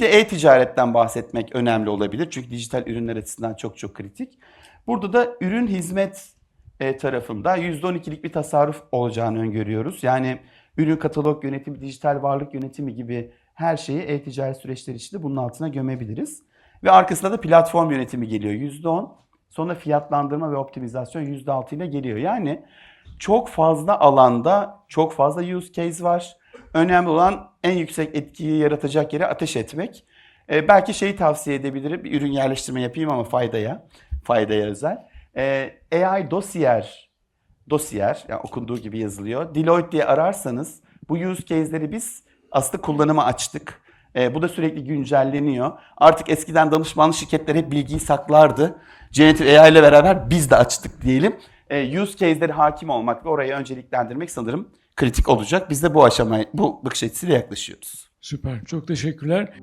Bir de e-ticaretten bahsetmek önemli olabilir. Çünkü dijital ürünler açısından çok çok kritik. Burada da ürün hizmet e, tarafında %12'lik bir tasarruf olacağını öngörüyoruz. Yani ürün katalog yönetimi, dijital varlık yönetimi gibi her şeyi e-ticaret süreçleri içinde bunun altına gömebiliriz. Ve arkasında da platform yönetimi geliyor %10. Sonra fiyatlandırma ve optimizasyon %6 ile geliyor. Yani çok fazla alanda çok fazla use case var. Önemli olan en yüksek etkiyi yaratacak yere ateş etmek. Ee, belki şeyi tavsiye edebilirim. Bir ürün yerleştirme yapayım ama faydaya. Faydaya özel. Ee, AI Dossier Dossier yani okunduğu gibi yazılıyor. Deloitte diye ararsanız bu use case'leri biz aslında kullanıma açtık. Ee, bu da sürekli güncelleniyor. Artık eskiden danışmanlık şirketleri hep bilgiyi saklardı. Generative AI ile beraber biz de açtık diyelim. Ee, use case'leri hakim olmak ve orayı önceliklendirmek sanırım kritik olacak. Biz de bu aşamaya, bu bakış açısıyla yaklaşıyoruz. Süper. Çok teşekkürler.